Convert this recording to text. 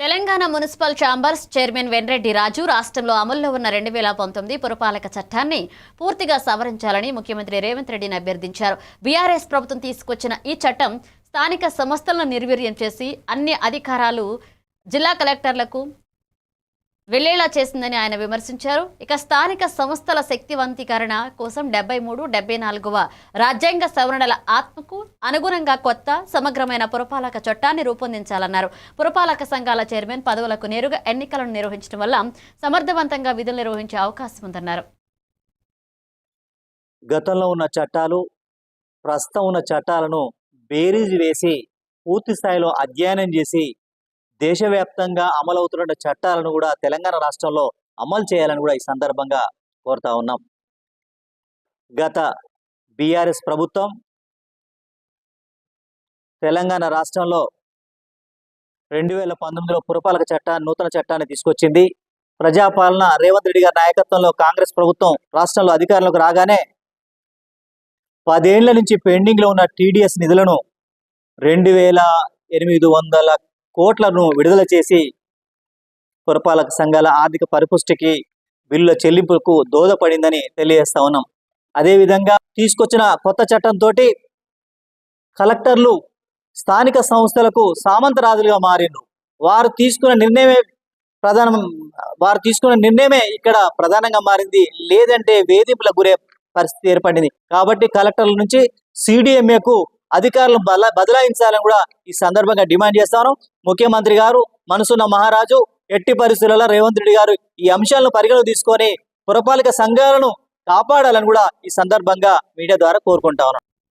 Telangana municipal chambers chairman Venreddy Raju రాష్ట్రంలో అమల్లో ఉన్న రెండు వేల పంతొమ్మిది పురపాలక చట్టాన్ని పూర్తిగా సవరించాలని ముఖ్యమంత్రి రేవంత్ రెడ్డిని అభ్యర్థించారు. బీఆర్ఎస్ ప్రభుత్వం తీసుకొచ్చిన ఈ చట్టం స్థానిక సంస్థలను నిర్వీర్యం చేసి అన్ని అధికారాలు జిల్లా కలెక్టర్లకు వెళ్ళేలా చేసిందని ఆయన విమర్శించారు. ఇక స్థానిక సంస్థల శక్తివంతీకరణ కోసం డెబ్బై మూడు డెబ్బై నాలుగవ రాజ్యాంగ సవరణల ఆత్మకు అనుగుణంగా కొత్త సమగ్రమైన పురపాలక చట్టాన్ని రూపొందించాలన్నారు. పురపాలక సంఘాల చైర్మన్ పదవులకు నేరుగా ఎన్నికలను నిర్వహించడం వల్ల సమర్థవంతంగా విధులు నిర్వహించే అవకాశం ఉందన్నారు. గతంలో ఉన్న చట్టాలు ప్రస్తుతం ఉన్న చట్టాలను బేరీజ్ వేసి పూర్తి స్థాయిలో అధ్యయనం చేసి దేశవ్యాప్తంగా అమలవుతున్న చట్టాలను కూడా తెలంగాణ రాష్ట్రంలో అమలు చేయాలని కూడా ఈ సందర్భంగా కోరుతా ఉన్నాం. గత బీఆర్ఎస్ ప్రభుత్వం తెలంగాణ రాష్ట్రంలో రెండు వేల పంతొమ్మిదిలో పురపాలక చట్టాన్ని నూతన చట్టాన్ని తీసుకొచ్చింది. ప్రజాపాలన రేవంత్ రెడ్డి గారి నాయకత్వంలో కాంగ్రెస్ ప్రభుత్వం రాష్ట్రంలో అధికారంలోకి రాగానే పదేళ్ళ నుంచి పెండింగ్లో ఉన్న టీడీఎస్ నిధులను రెండు వేల ఎనిమిది వందల కోట్లను విడుదల చేసి పురపాలక సంఘాల ఆర్థిక పరిపుష్టికి బిల్లుల చెల్లింపులకు దోదపడిందని తెలియజేస్తా ఉన్నాం. అదేవిధంగా తీసుకొచ్చిన కొత్త చట్టంతో కలెక్టర్లు స్థానిక సంస్థలకు సామంతరాజులుగా మారిండు వారు తీసుకున్న నిర్ణయమే ప్రధానం వారు తీసుకున్న నిర్ణయమే ఇక్కడ ప్రధానంగా మారింది. లేదంటే వేధింపులకు గురే పరిస్థితి ఏర్పడింది. కాబట్టి కలెక్టర్ల నుంచి సిడిఎంఏకు అధికారులను బల బదలాయించాలని కూడా ఈ సందర్భంగా డిమాండ్ చేస్తాను. ముఖ్యమంత్రి గారు మనసున్న మహారాజు ఎట్టి పరిస్థితులలో రేవంత్ రెడ్డి గారు ఈ అంశాలను పరిగణలో తీసుకొని పురపాలక సంఘాలను కాపాడాలని కూడా ఈ సందర్భంగా మీడియా ద్వారా కోరుకుంటా